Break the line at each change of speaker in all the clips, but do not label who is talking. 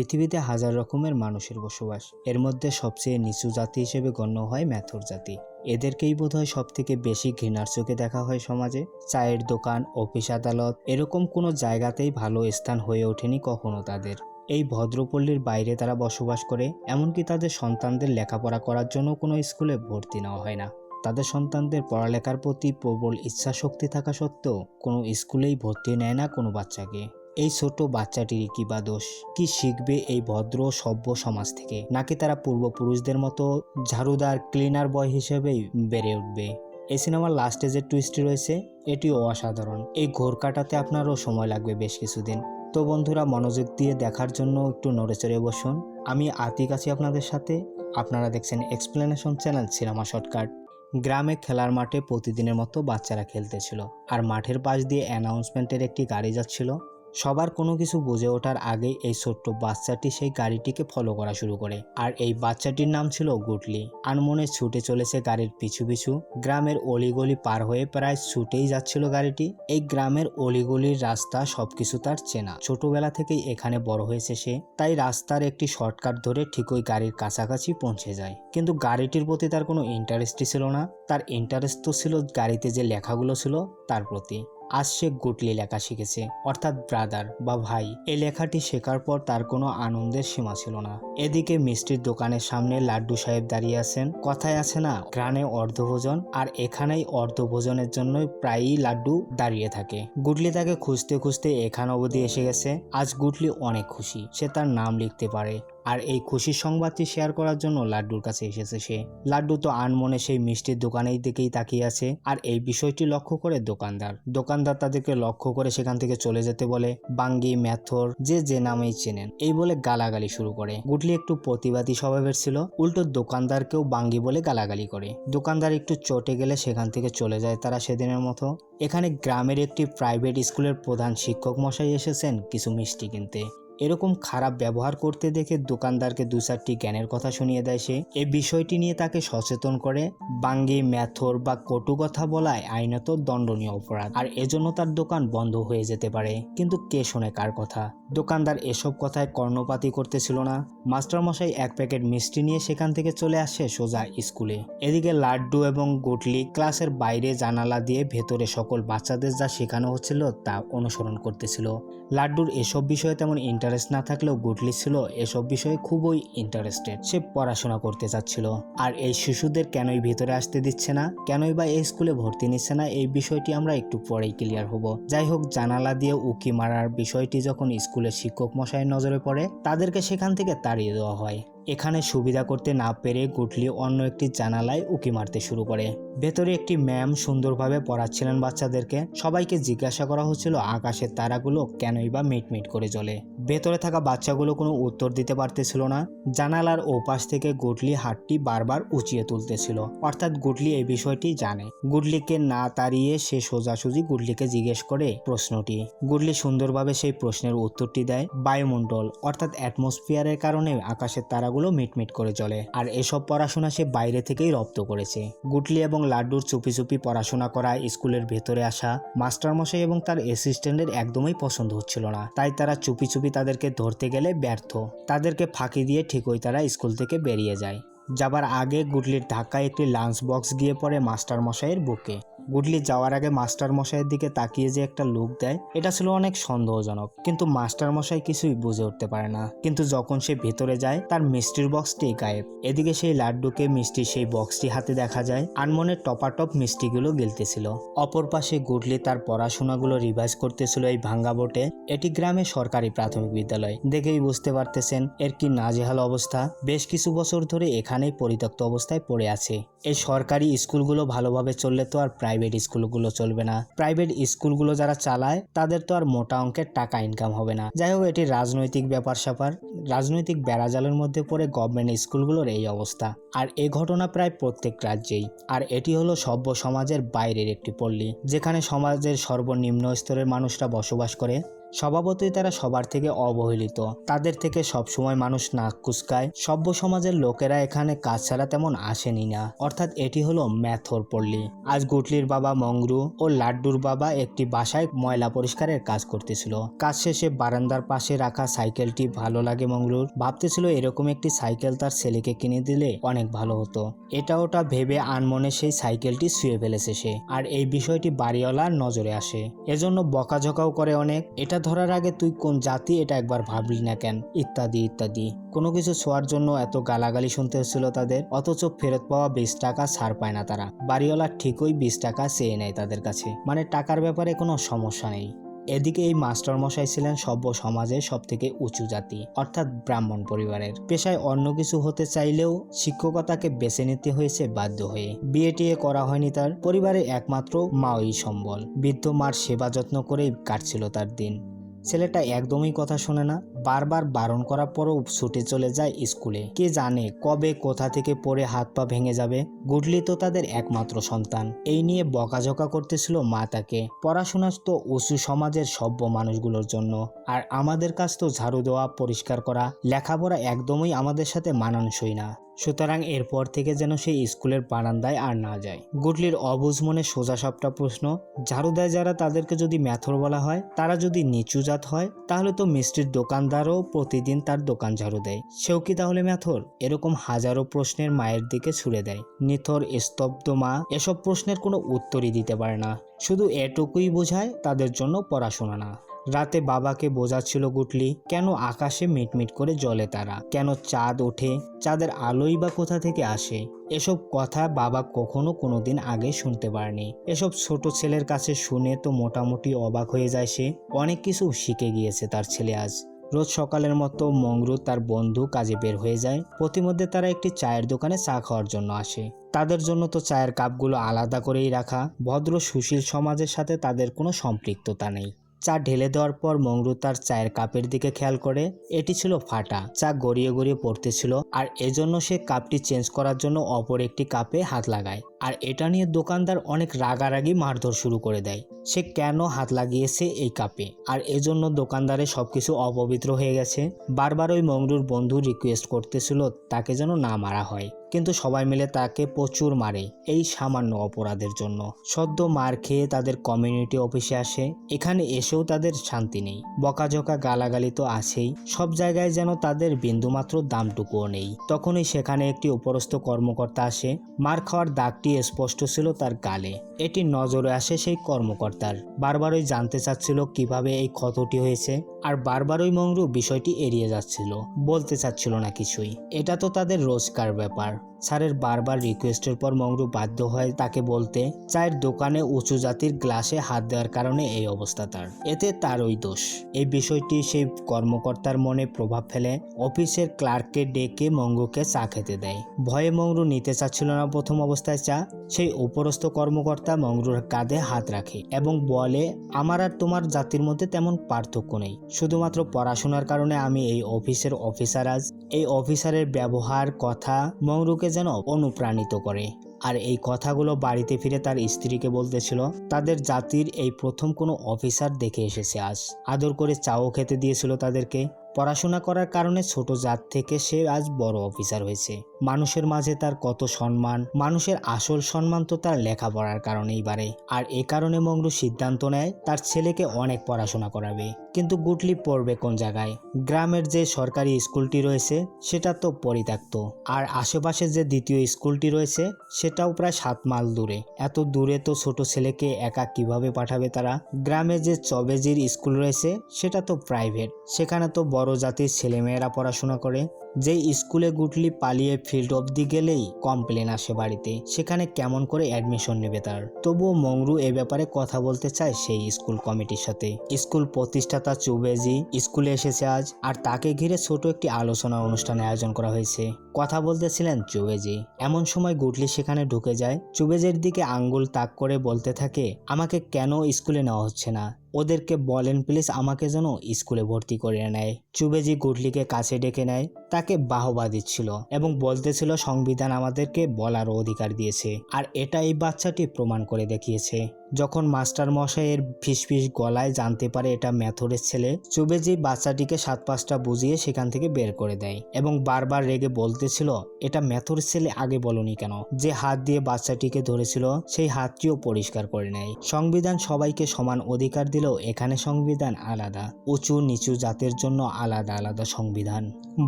পৃথিবীতে হাজার রকমের মানুষের বসবাস। এর মধ্যে সবচেয়ে নিচু জাতি হিসেবে গণ্য হয় ম্যাথর জাতি। এদেরকেই বোধহয় সব থেকে বেশি ঘৃণার চোখে দেখা হয় সমাজে। চায়ের দোকান, অফিস আদালত, এরকম কোনো জায়গাতেই ভালো স্থান হয়ে ওঠেনি কখনো তাদের। এই ভদ্রপল্লীর বাইরে তারা বসবাস করে, এমনকি তাদের সন্তানদের লেখাপড়া করার জন্য কোনো স্কুলে ভর্তি নেওয়া হয় না। তাদের সন্তানদের পড়ালেখার প্রতি প্রবল ইচ্ছা শক্তি থাকা সত্ত্বেও কোনো স্কুলেই ভর্তি নেয় না কোনো বাচ্চাকে। এই ছোট বাচ্চাটির কি বা দোষ? কি শিখবে এই ভদ্র, সভ্য সমাজ থেকে? নাকি তারা পূর্বপুরুষদের মতো ঝাড়ুদার ক্লিনার বয় হিসেবেই বেড়ে উঠবে? এই সিনেমার লাস্টে যে টুইস্টটি রয়েছে, এটিও অসাধারণ। এই ঘোর কাটাতে আপনারও সময় লাগবে বেশ কিছুদিন। তো বন্ধুরা, মনোযোগ দিয়ে দেখার জন্য একটু নড়ে চড়ে বসুন। আমি আতিক আছি আপনাদের সাথে। আপনারা দেখছেন এক্সপ্লেনেশন চ্যানেল সিনেমা শর্টকাট গ্রামে খেলার মাঠে প্রতিদিনের মতো বাচ্চারা খেলতেছিল। আর মাঠের পাশ দিয়ে অ্যানাউন্সমেন্টের একটি গাড়ি যাচ্ছিল। সবার কোনো কিছু বুঝে ওঠার আগে এই ছোট্ট বাচ্চাটি সেই গাড়িটিকে ফলো করা শুরু করে। আর এই বাচ্চাটির নাম ছিল গুটলি আনমনে ছুটে চলেছে গাড়ির পিছু পিছু। গ্রামের অলিগলি পার হয়ে প্রায় ছুটেই যাচ্ছিল গাড়িটি। এই গ্রামের অলিগলির রাস্তা সবকিছু তার চেনা। ছোটবেলা থেকেই এখানে বড় হয়েছে সে। তাই রাস্তার একটি শর্টকাট ধরে ঠিক ওই গাড়ির কাছাকাছি পৌঁছে যায়। কিন্তু গাড়িটির প্রতি তার কোনো ইন্টারেস্টই ছিল না। তার ইন্টারেস্ট তো ছিল গাড়িতে যে লেখাগুলো ছিল, তার প্রতি। আজ সে গুটলি লেখা শিখেছে। অর্থাৎ ব্রাদার বা ভাই। এই লেখাটি শেখার পর তার কোনো আনন্দের সীমা ছিল না। এদিকে মিষ্টির দোকানের সামনে লাড্ডু সাহেব দাঁড়িয়ে আছেন। কথায় আছে না, গ্রানে অর্ধভোজন আর এখানেই অর্ধভোজনের জন্যই প্রায়ই লাড্ডু দাঁড়িয়ে থাকে। গুটলি তাকে খুঁজতে খুঁজতে এখান অবধি এসে গেছে। আজ গুটলি অনেক খুশি। সে তার নাম লিখতে পারে। আর এই খুশির সংবাদটি শেয়ার করার জন্য লাড্ডুর কাছে এসেছে সে। লাড্ডু তো আনমনে সেই মিষ্টির দোকানের দিকেই তাকিয়ে আছে আর এই বিষয়টি লক্ষ্য করে দোকানদার। দোকানদার তাদেরকে লক্ষ্য করে সেখান থেকে চলে যেতে বলে, বাঙ্গি, ম্যাথর, যে যে নামেই চেনেন, এই বলে গালাগালি শুরু করে। গুটলি একটু প্রতিবাদী স্বভাবের ছিল, উল্টো দোকানদারকেও বাঙ্গি বলে গালাগালি করে। দোকানদার একটু চটে গেলে সেখান থেকে চলে যায় তারা সেদিনের মতো। এখানে গ্রামের একটি প্রাইভেট স্কুলের প্রধান শিক্ষক মশাই এসেছেন কিছু মিষ্টি কিনতে। এরকম খারাপ ব্যবহার করতে দেখে দোকানদারকে দু চারটি জ্ঞানের কথা শুনিয়ে দেয় সে। এই বিষয়টি নিয়ে তাকে সচেতন করে, বাঙ্গি ম্যাথর বা কটু কথা বলায় আইনত দণ্ডনীয় অপরাধ। আর এজন্য তার দোকান বন্ধ হয়ে যেতে পারে। কিন্তু কে শোনে কার কথা? দোকানদার এসব কথায় কর্ণপাতি করতেছিল না। মাস্টারমশাই এক প্যাকেট মিষ্টি নিয়ে সেখান থেকে চলে আসে সোজা স্কুলে। এদিকে লাড্ডু এবং গুটলি ক্লাসের বাইরে জানালা দিয়ে ভেতরে সকল বাচ্চাদের যা শেখানো হচ্ছিল তা অনুসরণ করতেছিল। লাড্ডুর এসব বিষয়ে তেমন ইন্টারেস্ট না থাকলেও গুটলি ছিল এসব বিষয়ে খুবই ইন্টারেস্টেড সে পড়াশোনা করতে চাচ্ছিল। আর এই শিশুদের কেনই ভেতরে আসতে দিচ্ছে না? কেনই বা এই স্কুলে ভর্তি নিচ্ছে না? এই বিষয়টি আমরা একটু পরেই ক্লিয়ার হব। যাই হোক, জানালা দিয়ে উকি মারার বিষয়টি যখন স্কুলের শিক্ষক মশাইয়ের নজরে পড়ে তাদেরকে সেখান থেকে তাড়িয়ে দেওয়া হয়। এখানে সুবিধা করতে না পেরে গুটলি অন্য একটি জানালায় উকি মারতে শুরু করে। ভেতরে একটি ম্যাম সুন্দরভাবে পড়াচ্ছিলেন বাচ্চাদেরকে। সবাইকে জিজ্ঞাসা করা হচ্ছিল, আকাশের তারাগুলো কেনই বা মিটমিট করে জ্বলে? ভেতরে থাকা বাচ্চাগুলো কোনো উত্তর দিতে পারতেছিল না। জানালার ওপাশ থেকে গুটলি হাতটি বারবার উঁচিয়ে তুলতেছিল। অর্থাৎ গুটলি এই বিষয়টি জানে। গুডলিকে না তাড়িয়ে সে সোজাসুজি গুডলিকে জিজ্ঞেস করে প্রশ্নটি। গুডলি সুন্দরভাবে সেই প্রশ্নের উত্তরটি দেয়, বায়ুমণ্ডল, অর্থাৎ অ্যাটমসফিয়ারের কারণে আকাশের তারাগুলো মিটমিট করে চলে। আর এসব পড়াশোনা সে বাইরে থেকেই রপ্ত করেছে। গুটলি এবং লাড্ডুর চুপি চুপি পড়াশোনা করা, স্কুলের ভেতরে আসা, মাস্টারমশাই এবং তার অ্যাসিস্ট্যান্টের একদমই পছন্দ হচ্ছিল না। তাই তারা চুপি চুপি তাদেরকে ধরতে গেলে ব্যর্থ। তাদেরকে ফাঁকি দিয়ে ঠিকই তারা স্কুল থেকে বেরিয়ে যায়। যাবার আগে গুটলির ধাক্কায় একটি লাঞ্চ বক্স গিয়ে পড়ে মাস্টার মশাইয়ের বুকে। গুডলি যাওয়ার আগে মাস্টার মশাইয়ের দিকে তাকিয়ে যে একটা লুক দেয়, এটা ছিল অনেক সন্দেহজনক। কিন্তু মাস্টার মশাই কিছুই বুঝে উঠতে পারে না। কিন্তু যখন সে ভেতরে যায়, তার মিষ্টির বক্সটি গায়েব। এদিকে সেই লাড্ডুকে মিষ্টির সেই বক্সটি হাতে দেখা যায় আনমনের টপাটপ মিষ্টিগুলো গিলতেছিল। অপর পাশে গুডলি তার পড়াশোনাগুলো রিভাইজ করতেছিল এই ভাঙ্গা বোটে। এটি গ্রামে সরকারি প্রাথমিক বিদ্যালয়। দেখেই বুঝতে পারতেছেন এর কি নাজেহাল অবস্থা। বেশ কিছু বছর ধরে এখানেই পরিত্যক্ত অবস্থায় পড়ে আছে। এই সরকারি স্কুলগুলো ভালোভাবে চললে তো আর প্রাইভেট স্কুলগুলো চলবে না। প্রাইভেট স্কুলগুলো যারা চালায়, তাদের তো আর মোটা অঙ্কের টাকা ইনকাম হবে না। যাই হোক, এটি রাজনৈতিক ব্যাপার স্যাপার। রাজনৈতিক বেড়াজালের মধ্যে পড়ে গভর্নমেন্ট স্কুলগুলোর এই অবস্থা। আর এ ঘটনা প্রায় প্রত্যেক রাজ্যেই। আর এটি হলো সভ্য সমাজের বাইরের একটি পল্লী, যেখানে সমাজের সর্বনিম্ন স্তরের মানুষরা বসবাস করে। স্বভাবতই তারা সবার থেকে অবহেলিত। তাদের থেকে সবসময় মানুষ নাক কুচকায়। সভ্য সমাজের লোকেরা এখানে কাজ ছাড়া তেমন আসেনি না। অর্থাৎ এটি হলো ম্যাথর পল্লী। আজ গুটলির বাবা মংরু ও লাড্ডুর বাবা একটি বাসায় ময়লা পরিষ্কারের কাজ করতেছিল। কাজ শেষে বারান্দার পাশে রাখা সাইকেলটি ভালো লাগে মংরুর। ভাবতেছিল এরকম একটি সাইকেল তার ছেলেকে কিনে দিলে অনেক ভালো হতো। এটা ওটা ভেবে আনমনে সেই সাইকেলটি শুয়ে ফেলেছে সে। আর এই বিষয়টি বাড়িওয়ালার নজরে আসে। এজন্য বকাঝকাও করে অনেক। এটা ধরার আগে তুই কোন জাতি এটা একবার ভাবলি না কেন? ইত্যাদি ইত্যাদি। কোনো কিছু ছোঁয়ার জন্য এত গালাগালি শুনতে হচ্ছিল তাদের, অথচ ফেরত পাওয়া বিশ টাকা ছাড় পায় না তারা। বাড়িওয়ালা ঠিকই বিশ টাকা চেয়ে নেয় তাদের কাছে। মানে টাকার ব্যাপারে কোনো সমস্যা নেই। এদিকে এই মাস্টার মশাই ছিলেন সভ্য সমাজের সব থেকে উঁচু জাতি, অর্থাৎ ব্রাহ্মণ পরিবারের। পেশায় অন্য কিছু হতে চাইলেও শিক্ষকতাকে বেছে নিতে হয়েছে বাধ্য হয়ে। বিয়ে টিয়ে করা হয়নি তার, পরিবারে একমাত্র মাওই সম্বল। বৃদ্ধ মার সেবা যত্ন করেই কাটছিল তার দিন। ছেলেটা একদমই কথা শোনে না। বারবার বারণ করার পরও ছুটে চলে যায় স্কুলে। কে জানে কবে, কোথা থেকে পড়ে হাত পা ভেঙে যাবে? গুডলি তো তাদের একমাত্র সন্তান। এই নিয়ে বকাঝকা করতেছিল মা তাকে। পড়াশোনা তো উঁচু সমাজের সভ্য মানুষগুলোর জন্য। আর আমাদের কাজ তো ঝাড়ু দেওয়া, পরিষ্কার করা, লেখাপড়া একদমই আমাদের সাথে মানানসই না। সুতরাং এরপর থেকে যেন সেই স্কুলের বারান্দায় আর না যায়। গুটলির অবুঝ মনে সোজা সাপটা প্রশ্ন, ঝাড়ু দেয় যারা তাদেরকে যদি ম্যাথর বলা হয়? তারা যদি নিচু জাত হয়? তাহলে তো মিষ্টির দোকানদারও প্রতিদিন তার দোকান ঝাড়ু দেয়। সেও কি তাহলে ম্যাথর? এরকম হাজারো প্রশ্নের মায়ের দিকে ছুড়ে দেয়। নিথর, স্তব্ধ মা এসব প্রশ্নের কোনো উত্তরই দিতে পারে না। শুধু এটুকুই বোঝায় তাদের জন্য পড়াশোনা না। রাতে বাবাকে বোঝাচ্ছিল গুটলি, কেন আকাশে মিটমিট করে জ্বলে তারা? কেন চাঁদ ওঠে? চাঁদের আলোই বা কোথা থেকে আসে? এসব কথা বাবা কখনো কোনোদিন আগে শুনতে পারেনি। এসব ছোট ছেলের কাছে শুনে তো মোটামুটি অবাক হয়ে যায় সে। অনেক কিছু শিখে গিয়েছে তার ছেলে আজ। রোজ সকালের মতো মংরু তার বন্ধু কাজে বের হয়ে যায়। প্রতিমধ্যে তারা একটি চায়ের দোকানে চা খাওয়ার জন্য আসে। তাদের জন্য তো চায়ের কাপগুলো আলাদা করেই রাখা। ভদ্র সুশীল সমাজের সাথে তাদের কোনো সম্পৃক্ততা নেই। চা ঢেলে দেওয়ার পর মংরু তার চায়ের কাপের দিকে খেয়াল করে। এটি ছিল ফাটা। চা গড়িয়ে গড়িয়ে পড়তেছিল, আর এজন্য সে কাপটি চেঞ্জ করার জন্য অপর একটি কাপে হাত লাগায়। আর এটা নিয়ে দোকানদার অনেক রাগারাগি মারধর শুরু করে দেয়। সে কেন হাত লাগিয়েছে এই কাপে? আর এজন্য দোকানদারের সবকিছু অপবিত্র হয়ে গেছে। বারবার ওই মংরুর বন্ধু রিকোয়েস্ট করতেছিল তাকে যেন না মারা হয়। কিন্তু সবাই মিলে তাকে প্রচুর মারে, এই সামান্য অপরাধের জন্য। সদ্য মার খেয়ে তাদের কমিউনিটি অফিসে আসে। এখানে এসেও তাদের শান্তি নেই। বকাঝকা গালাগালি তো আছেই। সব জায়গায় যেন তাদের বিন্দুমাত্র দামটুকুও নেই। তখনই সেখানে একটি উপরস্থ কর্মকর্তা আসে। মার খাওয়ার দাগটি স্পষ্ট ছিল তার গালে। এটি নজরে আসে সেই কর্মকর্তার। বারবারই জানতে চাচ্ছিল কীভাবে এই ক্ষতটি হয়েছে, আর বারবারই মংরু বিষয়টি এড়িয়ে যাচ্ছিল। বলতে চাচ্ছিল না কিছুই। এটা তো তাদের রোজকার ব্যাপার। স্যারের বারবার রিকোয়েস্টের পর মংরু বাধ্য হয় তাকে বলতে, চায়ের দোকানে উঁচু জাতির গ্লাসে হাত দেওয়ার কারণে এই অবস্থা তার। এতে তারই দোষ। এই বিষয়টি সেই কর্মকর্তার মনে প্রভাব ফেলে অফিসের ক্লার্ককে ডেকে মঙ্গুকে চা খেতে দেয়। ভয়ে মংরু নিতে চাচ্ছিল না প্রথম অবস্থায় চা সেই উপরস্থ কর্মকর্তা মংরুর কাঁধে হাত রাখে এবং বলে, আমার আর তোমার জাতির মধ্যে তেমন পার্থক্য নেই। শুধুমাত্র পড়াশোনার কারণে আমি এই অফিসের অফিসার আজ। এই অফিসারের ব্যবহার কথা মংরুকে যেন অনুপ্রাণিত করে। আর এই কথাগুলো বাড়িতে ফিরে তার স্ত্রীকে বলতেছিল, তাদের জাতির এই প্রথম কোনো অফিসার দেখে এসেছে আজ। আদর করে চাও খেতে দিয়েছিল তাদেরকে। পড়াশোনা করার কারণে ছোট জাত থেকে সে আজ বড় অফিসার হয়েছে। মানুষের মাঝে তার কত সম্মান, মানুষের আসল সম্মান তো তার লেখাপড়ার কারণেই বাড়ে। আর এ কারণে মংরু সিদ্ধান্ত নেয় তার ছেলেকে অনেক পড়াশোনা করাবে। কিন্তু গুটলি পড়বে কোন জায়গায়? গ্রামের যে সরকারি স্কুলটি রয়েছে, সেটা তো পরিত্যক্ত। আর আশেপাশে যে দ্বিতীয় স্কুলটি রয়েছে, সেটাও প্রায় সাত মাইল দূরে। এত দূরে তো ছোট ছেলেকে একা কীভাবে পাঠাবে তারা? গ্রামে যে চবেজির স্কুল রয়েছে, সেটা তো প্রাইভেট সেখানে তো বড় জাতির ছেলেমেয়েরা পড়াশোনা করে। যেই স্কুলে গুটলি পালিয়ে ফিল্ড অবধি গেলেই কমপ্লেন আসে বাড়িতে, সেখানে কেমন করে অ্যাডমিশন নেবে তার? তবুও মংরু এ ব্যাপারে কথা বলতে চায় সেই স্কুল কমিটির সাথে। স্কুল প্রতিষ্ঠাতা চুবেজি স্কুলে এসেছে আজ, আর তাকে ঘিরে ছোট একটি আলোচনা অনুষ্ঠানের আয়োজন করা হয়েছে। কথা বলতেছিলেন চুবেজি। এমন সময় গুটলি সেখানে ঢুকে যায়। চুবেজের দিকে আঙ্গুল তাক করে বলতে থাকে, আমাকে কেন স্কুলে নেওয়া হচ্ছে না? ওদেরকে বলেন, প্লিজ আমাকে যেন স্কুলে ভর্তি করে নেয়। চুবেজি গুটলিকে কাছে ডেকে নেয়, তাকে বাহবা দিচ্ছিল এবং বলতেছিল, সংবিধান আমাদেরকে বলার অধিকার দিয়েছে। আর এটা এই বাচ্চাটি প্রমাণ করে দেখিয়েছে। যখন মাস্টার মশাইয়ের ফিসফিস গলায় জানতে পারে এটা ম্যাথরের ছেলে চুবেজি বাচ্চাটিকে সাত পাঁচটা বুঝিয়ে সেখান থেকে বের করে দেয় এবং বারবার রেগে বলতেছিল, এটা ম্যাথরের ছেলে আগে বলনি কেন? যে হাত দিয়ে বাচ্চাটিকে ধরেছিল, সেই হাতটিও পরিষ্কার করে নেয়। সংবিধান সবাইকে সমান অধিকার দিলেও এখানে সংবিধান আলাদা। উঁচু নিচু জাতের জন্য আলাদা আলাদা সংবিধান।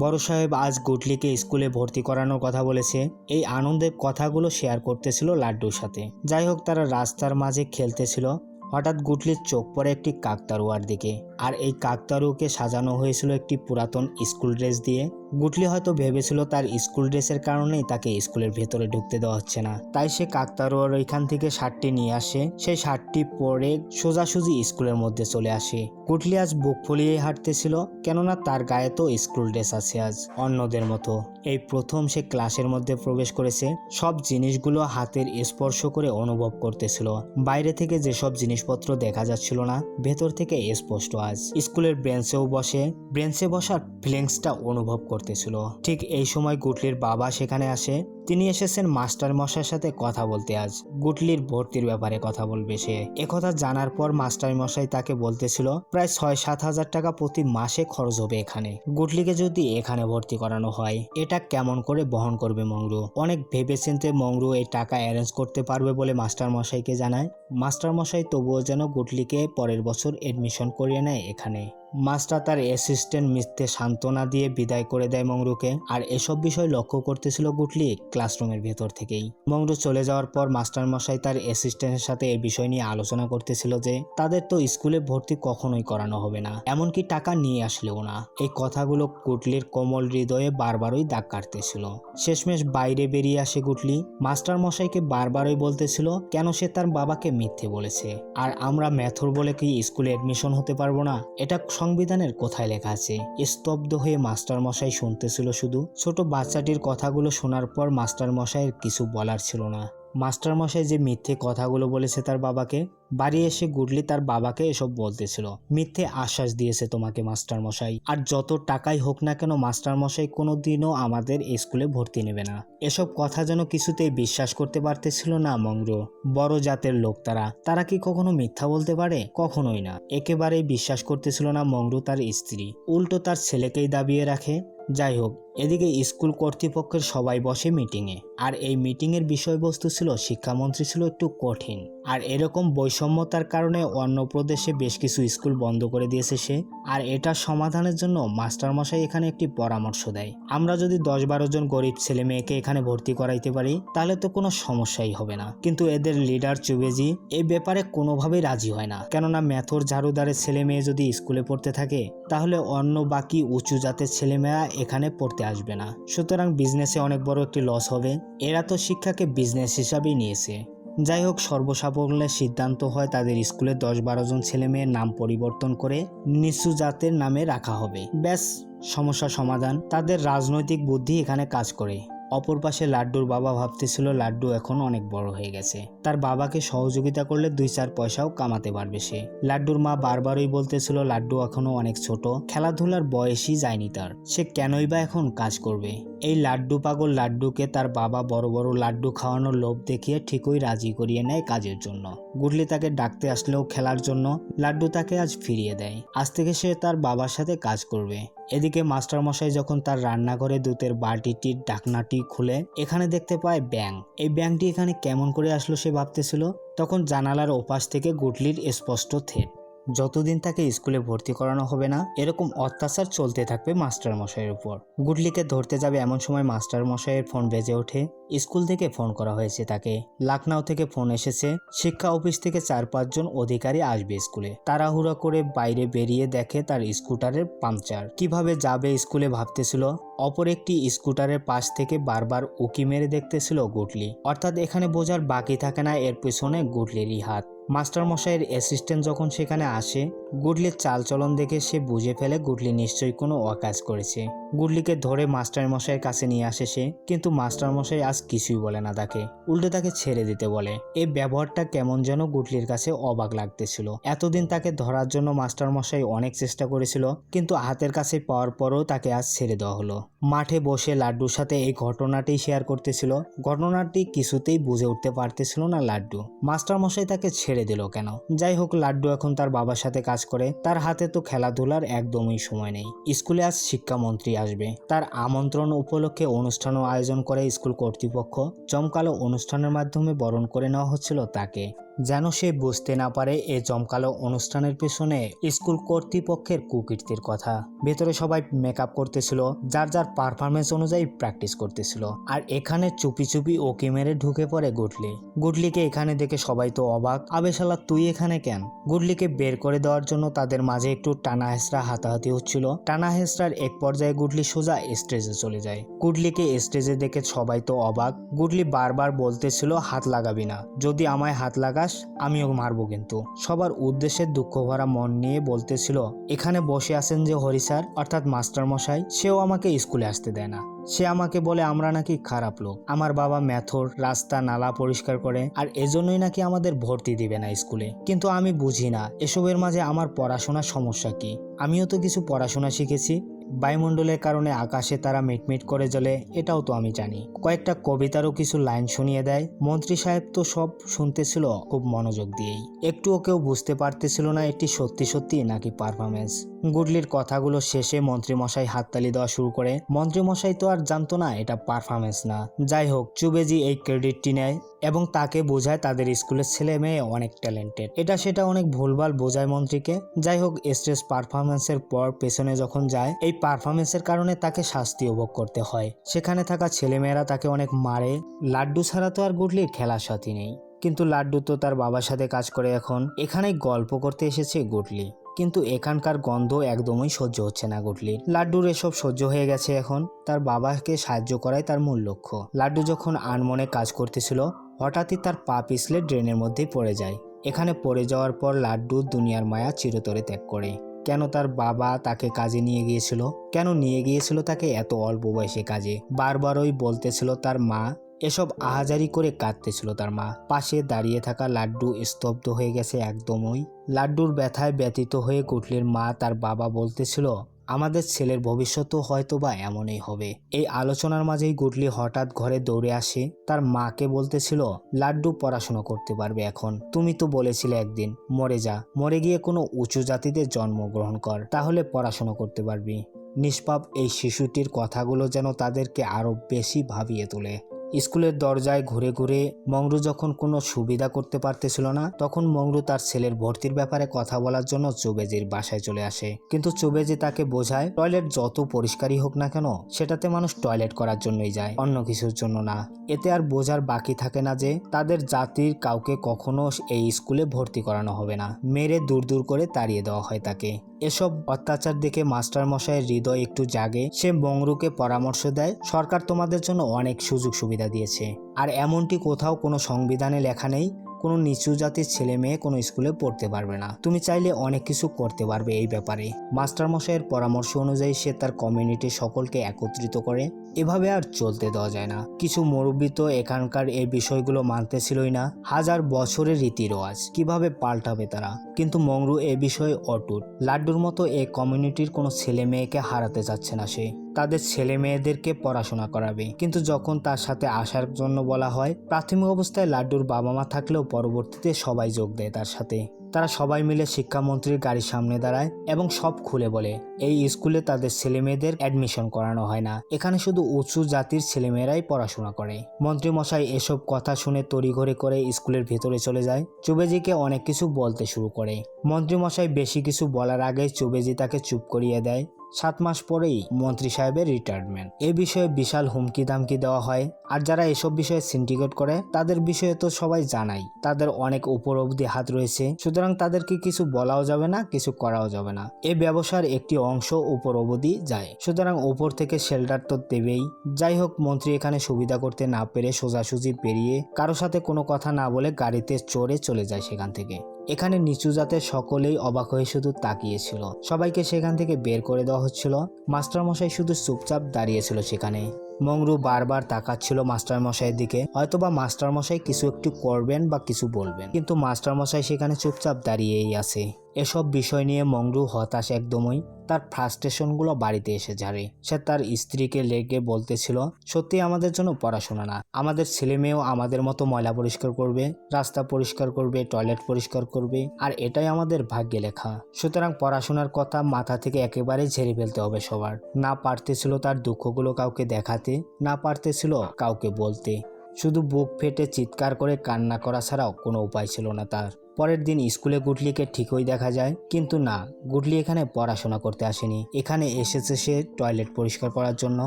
বড় সাহেব আজ গুটলিকে স্কুলে ভর্তি করানোর কথা বলেছে। এই আনন্দের কথাগুলো শেয়ার করতেছিল লাড্ডুর সাথে। যাই হোক, তারা রাস্তার মাঝে খেলতেছিল। হঠাৎ গুটলির চোখ পড়ে একটি কাকতারুয়ার দিকে। আর এই কাকতারুকে সাজানো হয়েছিল একটি পুরাতন স্কুল ড্রেস দিয়ে। গুটলি হয়তো ভেবেছিল তার স্কুল ড্রেসের কারণেই তাকে স্কুলের ভেতরে ঢুকতে দেওয়া হচ্ছে না। তাই সে কাকতারুয়ার ওইখান থেকে শার্টটি নিয়ে আসে। সেই শার্টটি পরে সোজাসুজি স্কুলের মধ্যে চলে আসে। গুটলি আজ বুক ফুলিয়ে হাঁটতেছিল, কেননা তার গায়ে তো স্কুল ড্রেস আছে আজ, অন্যদের মতো। এই প্রথম সে ক্লাসের মধ্যে প্রবেশ করেছে, সব জিনিসগুলো হাতের স্পর্শ করে অনুভব করতেছিল। বাইরে থেকে যেসব জিনিসপত্র দেখা যাচ্ছিল না, ভেতর থেকে স্পষ্ট আজ স্কুলের বেঞ্চেও বসে। বেঞ্চে বসার ফিলিংসটা অনুভব করতেছিল। ঠিক এই সময় গুটলির বাবা সেখানে আসে। তিনি এসেছেন মাস্টার মশাইয়ের সাথে কথা বলতে আজ। গুটলির ভর্তির ব্যাপারে কথা বলবে সে। একথা জানার পর মাস্টার মশাই তাকে বলতেছিল, প্রায় ছয় সাত হাজার টাকা প্রতি মাসে খরচ হবে এখানে। গুটলিকে যদি এখানে ভর্তি করানো হয়, এটা কেমন করে বহন করবে মংরু? অনেক ভেবেচিন্তে মংরু এই টাকা অ্যারেঞ্জ করতে পারবে বলে মাস্টার মশাইকে জানায়। মাস্টার মশাই তবুও যেন গুটলিকে পরের বছর এডমিশন করিয়ে নেয় এখানে। মাস্টার তার অ্যাসিস্ট্যান্ট মিথ্যে সান্ত্বনা দিয়ে বিদায় করে দেয় মংরুকে। আর এসব বিষয় লক্ষ্য করতেছিল গুটলি ক্লাসরুমের ভেতর থেকেই। মংরু চলে যাওয়ার পর মাস্টার মশাই তার অ্যাসিস্ট্যান্টের সাথে এই বিষয় নিয়ে আলোচনা করতেছিল যে, তাদের তো স্কুলে ভর্তি কখনোই করানো হবে না, এমনকি টাকা নিয়ে আসলেও না। এই কথাগুলো গুটলির কোমল হৃদয়ে বারবারই দাগ কাটতেছিল। শেষমেশ বাইরে বেরিয়ে আসে গুটলি। মাস্টার মশাইকে বারবারই বলতেছিল, কেন সে তার বাবাকে মিথ্যে বলেছে? আর আমরা ম্যাথর বলে কি স্কুলে এডমিশন হতে পারব না? এটা সংবিধানের কোথায় লেখা আছে? স্তব্ধ হয়ে মাস্টার মশাই শুনতেছিল শুধু। ছোট বাচ্চাটির কথাগুলো শোনার পর মাস্টার মশাইয়ের কিছু বলার ছিল না। মাস্টার মশাই যে মিথ্যে কথাগুলো বলেছে তার বাবাকে, বাড়ি এসে গুডলি তার বাবাকে এসব বলতেছিল। মিথ্যে আশ্বাস দিয়েছে তোমাকে মাস্টারমশাই। আর যত টাকাই হোক না কেন মাস্টার মশাই কোনোদিনও আমাদের স্কুলে ভর্তি নেবে না। এসব কথা যেন কিছুতেই বিশ্বাস করতে পারতেছিল না মংর। বড় জাতের লোক তারা। তারা কি কখনো মিথ্যা বলতে পারে? কখনোই না। একেবারেই বিশ্বাস করতেছিল না মংরু তার স্ত্রী। উল্টো তার ছেলেকেই দাবিয়ে রাখে। যাই হোক এদিকে স্কুল কর্তৃপক্ষের সবাই বসে মিটিংয়ে। আর এই মিটিংয়ের বিষয়বস্তু ছিল শিক্ষামন্ত্রী ছিল একটু কঠিন। আর এরকম বৈষম্যতার কারণে অন্য প্রদেশে বেশ কিছু স্কুল বন্ধ করে দিয়েছে সে। আর এটা সমাধানের জন্য মাস্টারমশাই এখানে একটি পরামর্শ দেয়। আমরা যদি দশ বারো জন গরিব ছেলে মেয়েকে এখানে ভর্তি করাইতে পারি, তাহলে তো কোনো সমস্যাই হবে না। কিন্তু এদের লিডার চুবেজি এই ব্যাপারে কোনোভাবেই রাজি হয় না। কেননা ম্যাথর ঝাড়ুদারের ছেলে মেয়ে যদি স্কুলে পড়তে থাকে, তাহলে অন্য বাকি উঁচু জাতের ছেলেমেয়েরা এখানে পড়তে আসবে না। সুতরাং বিজনেসে অনেক বড় একটি লস হবে। এরা তো শিক্ষাকে বিজনেস হিসাবেই নিয়েছে। যাই হোক সর্বসাফল্যের সিদ্ধান্ত হয় তাদের স্কুলে দশ বারো জন ছেলে মেয়ের নাম পরিবর্তন করে নিচু জাতের নামে রাখা হবে। ব্যাস, সমস্যা সমাধান। তাদের রাজনৈতিক বুদ্ধি এখানে কাজ করে। অপর পাশে লাড্ডুর বাবা ভাবতেছিল লাড্ডু এখন অনেক বড় হয়ে গেছে। তার বাবাকে সহযোগিতা করলে দুই চার পয়সাও কামাতে পারবে সে। লাড্ডুর মা বারবারই বলতেছিল, লাড্ডু এখনও অনেক ছোট, খেলাধুলার বয়সই যায়নি তার। সে কেনই বা এখন কাজ করবে? এই লাড্ডু পাগল লাড্ডুকে তার বাবা বড় বড় লাড্ডু খাওয়ানোর লোভ দেখিয়ে ঠিকই রাজি করিয়ে নেয় কাজের জন্য। গুডলি তাকে ডাকতে আসলেও খেলার জন্য লাড্ডু তাকে আজ ফিরিয়ে দেয়। আজ থেকে সে তার বাবার সাথে কাজ করবে। এদিকে মাস্টারমশাই যখন তার রান্নাঘরে দুধের বাটিটির ডাকনাটি খুলে এখানে দেখতে পায় ব্যাং এই ব্যাংটি এখানে কেমন করে আসলো সে ভাবতেছিল? তখন জানালার ওপাশ থেকে গুটলির স্পষ্ট থেট। যতদিন তাকে স্কুলে ভর্তি করানো হবে না, এরকম অত্যাচার চলতে থাকবে মাস্টার মশাইয়ের উপর। গুডলিকে ধরতে যাবে এমন সময় মাস্টারমশাইয়ের ফোন বেজে ওঠে। স্কুল থেকে ফোন করা হয়েছে তাকে। লাকনাও থেকে ফোন এসেছে। শিক্ষা অফিস থেকে চার পাঁচজন অধিকারী আসবে স্কুলে। তাড়াহুড়া করে বাইরে বেরিয়ে দেখে তার স্কুটারের পাংচার। কীভাবে যাবে স্কুলে ভাবতেছিল। অপর একটি স্কুটারের পাশ থেকে বারবার উকি মেরে দেখতেছিল গুটলি। অর্থাৎ এখানে বোঝার বাকি থাকে না এর পেছনে গুটলিরই হাত। মাস্টার মশাইয়ের অ্যাসিস্ট্যান্ট যখন সেখানে আসে গুডলির চালচলন দেখে সে বুঝে ফেলে গুডলি নিশ্চয়ই কোনো অকাজ করেছে। গুডলিকে ধরে মাস্টার মশাইয়ের কাছে নিয়ে আসে সে, কিন্তু মাস্টার মশাই আজ কিছুই বলে না তাকে। উল্টে তাকে ছেড়ে দিতে বলে। এই ব্যবহারটা কেমন যেন গুডলির কাছে অবাক লাগতেছিল। এতদিন তাকে ধরার জন্য মাস্টার মশাই অনেক চেষ্টা করেছিল, কিন্তু হাতের কাছে পাওয়ার পরও তাকে আজ ছেড়ে দেওয়া হলো। মাঠে বসে লাড্ডুর সাথে এই ঘটনাটি শেয়ার করতেছিল। ঘটনাটি কিছুতেই বুঝে উঠতে পারতেছিল না লাড্ডু। মাস্টার মশাই তাকে ছেড়ে দিল কেন? যাই হোক, লাড্ডু এখন তার বাবার সাথে কাজ করে। তার হাতে তো খেলাধুলার একদমই সময় নেই। স্কুলে আজ শিক্ষামন্ত্রী আসবে। তার আমন্ত্রণ উপলক্ষে অনুষ্ঠানও আয়োজন করে স্কুল কর্তৃপক্ষ। জমকালো অনুষ্ঠানের মাধ্যমে বরণ করে নেওয়া হচ্ছিল তাকে। যেন সে বুঝতে না পারে এ জমকালো অনুষ্ঠানের পেছনে স্কুল কর্তৃপক্ষের কুকীর্তির কথা। ভেতরে সবাই মেকআপ করতেছিল, যার যার পারফরমেন্স অনুযায়ী প্র্যাকটিস করতেছিল। আর এখানে চুপি চুপি ওকে মেরে ঢুকে পড়ে গুডলি। গুডলিকে এখানে দেখে সবাই তো অবাক আবেশালা তুই এখানে কেন? গুডলিকে বের করে দেওয়ার জন্য তাদের মাঝে একটু টানা হেসরা হাতাহাতি হচ্ছিল। টানা হেসরার এক পর্যায়ে গুডলি সোজা স্টেজে চলে যায়। গুডলিকে স্টেজে দেখে সবাই তো অবাক। গুডলি বারবার বলতেছিল, হাত লাগাবি না। যদি আমায় হাত লাগাস আমিও মারবো কিন্তু। সবার উদ্দেশ্যে দুঃখ ভরা মন নিয়ে বলতেছিল, এখানে বসে আছেন যে হরি স্যার, অর্থাৎ মাস্টার মশাই, সেও আমাকে স্কুলে আসতে দেয় না। সে আমাকে বলে, আমরা নাকি খারাপ লোক। আমার বাবা ম্যাথর রাস্তা, নালা পরিষ্কার করে, আর এজন্যই নাকি আমাদের ভর্তি দিবে না স্কুলে। কিন্তু আমি বুঝি না, এসবের মাঝে আমার পড়াশোনার সমস্যা কি? আমিও তো কিছু পড়াশোনা শিখেছি বায়ুমণ্ডলের কারণে আকাশে তারা মিটমিট করে জ্বলে, এটাও তো আমি জানি। কয়েকটা কবিতারও কিছু লাইন শুনিয়ে দেয়। মন্ত্রী সাহেব তো সব শুনতেছিল খুব মনোযোগ দিয়েই। একটুও কেউ বুঝতে পারতেছিল না এটি সত্যি সত্যি নাকি পারফরমেন্স গুডলির কথাগুলো শেষে মন্ত্রীমশাই হাততালি দেওয়া শুরু করে। মন্ত্রীমশাই তো আর জানতো না এটা পারফরমেন্স না। যাই হোক, চুবেজি এই ক্রেডিটটি নেয়। এবং তাকে বোঝায় তাদের স্কুলের ছেলে মেয়ে অনেক ট্যালেন্টেড এটা সেটা অনেক ভুলভাল বোঝায় মন্ত্রীকে। যাই হোক, স্টেজ পারফরমেন্সের পর পেছনে যখন যায়, এই পারফরমেন্সের কারণে তাকে শাস্তি উপভোগ করতে হয়। সেখানে থাকা ছেলেমেয়েরা তাকে অনেক মারে। লাড্ডু ছাড়া তো আর গুডলির খেলার সাথী নেই। কিন্তু লাড্ডু তো তার বাবার সাথে কাজ করে এখন। এখানে গল্প করতে এসেছে গুডলি। কিন্তু এখানকার গন্ধ একদমই সহ্য হচ্ছে না গুডলির। লাড্ডুর এসব সহ্য হয়ে গেছে এখন। তার বাবাকে সাহায্য করাই তার মূল লক্ষ্য। লাড্ডু যখন আনমনে কাজ করতেছিল হঠাৎই তার পা পিছলে ড্রেনের মধ্যেই পড়ে যায়। এখানে পড়ে যাওয়ার পর লাড্ডু দুনিয়ার মায়া চিরতরে ত্যাগ করে। কেন তার বাবা তাকে কাজে নিয়ে গিয়েছিল? কেন নিয়ে গিয়েছিল তাকে এত অল্প বয়সে কাজে? বারবারই বলতেছিল তার মা, এসব আহাজারি করে কাঁদতেছিল তার মা। পাশে দাঁড়িয়ে থাকা লাড্ডু স্তব্ধ হয়ে গেছে একদমই লাড্ডুর ব্যথায় ব্যতীত হয়ে গুটলির মা তার বাবা বলতেছিল আমাদের ছেলের ভবিষ্যৎও হয়তো বা এমনই হবে। এই আলোচনার মাঝেই গুটলি হঠাৎ ঘরে দৌড়ে আসে। তার মাকে বলতেছিল, লাড্ডু পড়াশোনা করতে পারবে এখন। তুমি তো বলেছিলে একদিন, মরে যা। মরে গিয়ে কোনো উঁচু জাতিতে জন্মগ্রহণ কর। তাহলে পড়াশোনা করতে পারবি। নিষ্পাপ এই শিশুটির কথাগুলো যেন তাদেরকে আরও বেশি ভাবিয়ে তোলে। স্কুলের দরজায় ঘুরে ঘুরে মংরু যখন কোনো সুবিধা করতে পারতেছিল না, তখন মংরু তার ছেলের ভর্তির ব্যাপারে কথা বলার জন্য চুবেজির বাসায় চলে আসে। কিন্তু চুবেজি তাকে বোঝায়, টয়লেট যত পরিষ্কারই হোক না কেন, সেটাতে মানুষ টয়লেট করার জন্যই যায়, অন্য কিছুর জন্য না। এতে আর বোঝার বাকি থাকে না যে, তাদের জাতির কাউকে কখনো এই স্কুলে ভর্তি করানো হবে না। মেরে দূর দূর করে তাড়িয়ে দেওয়া হয় তাকে। এসব অত্যাচার দেখে মাস্টার মশাইয়ের হৃদয় একটু জাগে। সে মংরুকে পরামর্শ দেয়, সরকার তোমাদের জন্য অনেক সুযোগ সুবিধা দিয়েছে। আর এমনটি কোথাও কোনো সংবিধানে লেখা নেই, কোনো নিচু জাতির ছেলে মেয়ে কোনো স্কুলে পড়তে পারবে না। তুমি চাইলে অনেক কিছু করতে পারবে এই ব্যাপারে। মাস্টারমশাইয়ের পরামর্শ অনুযায়ী সে তার কমিউনিটি সকলকে একত্রিত করে। এভাবে আর চলতে দেওয়া যায় না। কিছু মুরব্বী তো এখানকার এই বিষয়গুলো মানতেছিলই না। হাজার বছরের রীতি রেওয়াজ কীভাবে পাল্টাবে তারা? কিন্তু মংরু এ বিষয়ে অটুট। লাড্ডুর মতো এই কমিউনিটির কোনো ছেলে মেয়েকে হারাতে চাচ্ছে না সে। তাদের ছেলে মেয়েদেরকে পড়াশোনা করাবে। কিন্তু যখন তার সাথে আসার জন্য বলা হয়, প্রাথমিক অবস্থায় লাড্ডুর বাবা মা থাকলেও পরবর্তীতে সবাই যোগ দেয় তার সাথে। তারা সবাই মিলে শিক্ষামন্ত্রীর গাড়ির সামনে দাঁড়ায় এবং সব খুলে বলে, এই স্কুলে তাদের ছেলে মেয়েদের অ্যাডমিশন করানো হয় না। এখানে শুধু উঁচু জাতির ছেলেমেয়েরাই পড়াশোনা করে। মন্ত্রী মশাই এসব কথা শুনে তড়িঘড়ি করে স্কুলের ভেতরে চলে যায়। চুবেজিকে অনেক কিছু বলতে শুরু করে। মন্ত্রী মশাই বেশি কিছু বলার আগে চুবেজি তাকে চুপ করিয়ে দেয়। সাত মাস পরেই মন্ত্রী সাহেবের রিটায়ারমেন্ট এ বিষয়ে বিশাল হুমকি দামকি দেওয়া হয়। আর যারা এসব বিষয়ে সিন্ডিকেট করে, তাদের বিষয়ে তো সবাই জানাই। তাদের অনেক উপর অবধি হাত রয়েছে। সুতরাং তাদেরকে কিছু বলাও যাবে না, কিছু করাও যাবে না। এ ব্যবসার একটি অংশ উপর অবধি যায়। সুতরাং উপর থেকে শেল্টার তো দেবেই। যাই হোক, মন্ত্রী এখানে সুবিধা করতে না পেরে সোজাসুজি পেরিয়ে কারও সাথে কোনো কথা না বলে গাড়িতে চড়ে চলে যায় সেখান থেকে। এখানে নিচু জাতের সকলেই অবাক হয়ে শুধু তাকিয়েছিল। সবাইকে সেখান থেকে বের করে দেওয়া হচ্ছিল। মাস্টারমশাই শুধু চুপচাপ দাঁড়িয়েছিল সেখানে। মংরু বারবার তাকাচ্ছিল মাস্টারমশাইয়ের দিকে। হয়তোবা মাস্টারমশাই কিছু একটু করবেন বা কিছু বলবেন। কিন্তু মাস্টারমশাই সেখানে চুপচাপ দাঁড়িয়েই আছে। এসব বিষয় নিয়ে মংরু হতাশ একদমই। তার ফ্রাস্ট্রেশনগুলো বাড়িতে এসে ঝাড়ে। সে তার স্ত্রীকে লেগে বলতেছিল, সত্যি আমাদের জন্য পড়াশোনা না। আমাদের ছেলে মেয়েও আমাদের মতো ময়লা পরিষ্কার করবে, রাস্তা পরিষ্কার করবে, টয়লেট পরিষ্কার করবে, আর এটাই আমাদের ভাগ্যে লেখা। সুতরাং পড়াশোনার কথা মাথা থেকে একেবারে ঝেড়ে ফেলতে হবে সবার। না পারতেছিল তার দুঃখগুলো কাউকে দেখাতে না পারতেছিল কাউকে বলতে। শুধু বুক ফেটে চিৎকার করে কান্না করা ছাড়াও কোনো উপায় ছিল না তার। পরের দিন স্কুলে গুটলিকে ঠিকই দেখা যায়, কিন্তু না গুটলি এখানে পড়াশোনা করতে আসেনি। এখানে এসেছে সে টয়লেট পরিষ্কার করার জন্য।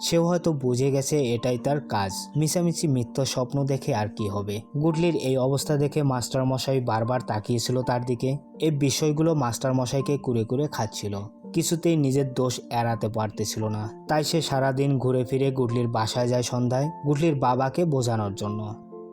সেও হয়তো বুঝে গেছে এটাই তার কাজ। মিছামিছি মিথ্য স্বপ্ন দেখে আর কি হবে। গুটলির এই অবস্থা দেখে মাস্টার মশাই বারবার তাকিয়েছিল তার দিকে। এই বিষয়গুলো মাস্টার মশাইকে কুরে কুরে খাচ্ছিল। কিছুতেই নিজের দোষ এড়াতে পারতেছিল না। তাই সে সারাদিন ঘুরে ফিরে গুডলির বাসায় যায় সন্ধ্যায় গুডলির বাবাকে বোঝানোর জন্য।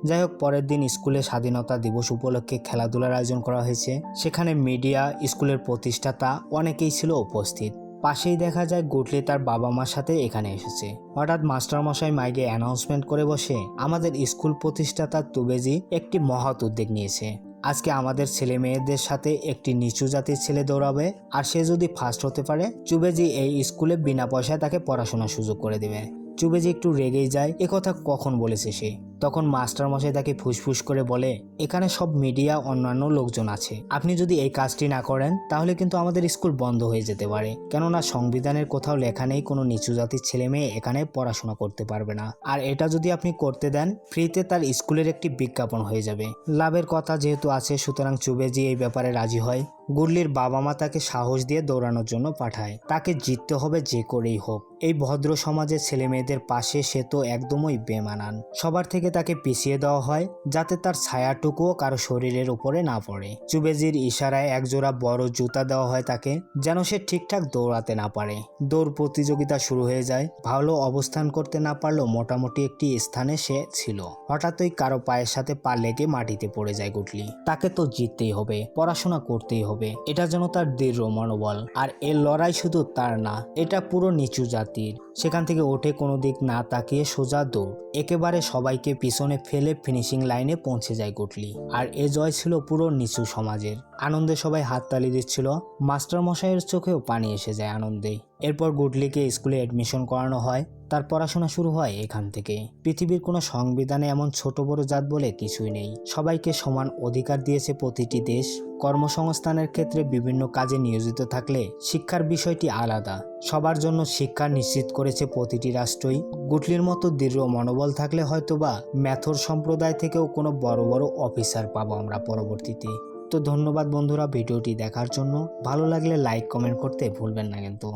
যাই হোক, পরের দিন স্কুলে স্বাধীনতা দিবস উপলক্ষে খেলাধুলার আয়োজন করা হয়েছে। সেখানে মিডিয়া, স্কুলের প্রতিষ্ঠাতা অনেকেই ছিল উপস্থিত। পাশেই দেখা যায় গুটলি তার বাবা মার সাথে এখানে এসেছে। হঠাৎ মাস্টারমশাই মাইকে অ্যানাউন্সমেন্ট করে বসে আমাদের স্কুল প্রতিষ্ঠাতা তুবেজি একটি মহৎ উদ্যোগ নিয়েছে। আজকে আমাদের ছেলে মেয়েদের সাথে একটি নিচু জাতির ছেলে দৌড়াবে, আর সে যদি ফার্স্ট হতে পারে চুবেজি এই স্কুলে বিনা পয়সায় তাকে পড়াশোনার সুযোগ করে দেবে। চুবেজি একটু রেগেই যায় একথা কখন বলেছে সে? তখন মাস্টার মশাই তাকে ফুসফুস করে বলে, এখানে সব মিডিয়া, অন্যান্য লোকজন আছে। আপনি যদি এই কাজটি না করেন, তাহলে কিন্তু আমাদের স্কুল বন্ধ হয়ে যেতে পারে। কেননা সংবিধানের কোথাও লেখা নেই, কোনো নিচু জাতির ছেলে মেয়ে এখানে পড়াশোনা করতে পারবে না। আর এটা যদি আপনি করতে দেন, ফ্রিতে তার স্কুলের একটি বিজ্ঞাপন হয়ে যাবে। লাভের কথা যেহেতু আছে, সুতরাং চুবেজি এই ব্যাপারে রাজি হয়। গুল্লির বাবা মা তাকে সাহস দিয়ে দৌড়ানোর জন্য পাঠায়। তাকে জিততে হবে যে করেই হোক। এই ভদ্র সমাজের ছেলে মেয়েদের পাশে সে তো একদমই বেমানান। সবার থেকে তাকে পিছিয়ে দেওয়া হয় যাতে তার ছায়াটুকুও কারও শরীরের উপরে না পড়ে। চুবেজির ইশারায় একজোড়া বড় জুতা দেওয়া হয় তাকে, যেন সে ঠিকঠাক দৌড়াতে না পারে। দৌড় প্রতিযোগিতা শুরু হয়ে যায়, ভালো অবস্থান করতে না পারলেও মোটামুটি একটি স্থানে সে ছিল। হঠাৎই কারও পায়ের সাথে পা লেগে মাটিতে পড়ে যায় গুটলি। তাকে তো জিততেই হবে, পড়াশোনা করতেই হবে, এটা যেন তার দৃঢ় মনোবল। আর এর লড়াই শুধু তার না, এটা পুরো নিচু জাতির। সেখান থেকে ওঠে কোনো দিক না তাকিয়ে সোজা দৌড়। একেবারে সবাইকে পিছনে ফেলে ফিনিশিং লাইনে পৌঁছে যায় গুটলি আর এ জয় ছিল পুরো নিচু সমাজের। আনন্দে সবাই হাততালি দিচ্ছিল। মাস্টার মশাইয়ের চোখেও পানি এসে যায় আনন্দে। এরপর গুডলিকে স্কুলে অ্যাডমিশন করানো হয়। তার পড়াশোনা শুরু হয় এখান থেকে পৃথিবীর কোনো সংবিধানে এমন ছোট বড় জাত বলে কিছুই নেই। সবাইকে সমান অধিকার দিয়েছে প্রতিটি দেশ। কর্মসংস্থানের ক্ষেত্রে বিভিন্ন কাজে নিয়োজিত থাকলে শিক্ষার বিষয়টি আলাদা। সবার জন্য শিক্ষা নিশ্চিত করেছে প্রতিটি রাষ্ট্রই। গুটলির মতো দৃঢ় মনোবল থাকলে হয়তোবা ম্যাথর সম্প্রদায় থেকেও কোনো বড় বড় অফিসার পাবো আমরা পরবর্তীতে। তো ধন্যবাদ বন্ধুরা ভিডিওটি দেখার জন্য। ভালো লাগলে লাইক কমেন্ট করতে ভুলবেন না কিন্তু।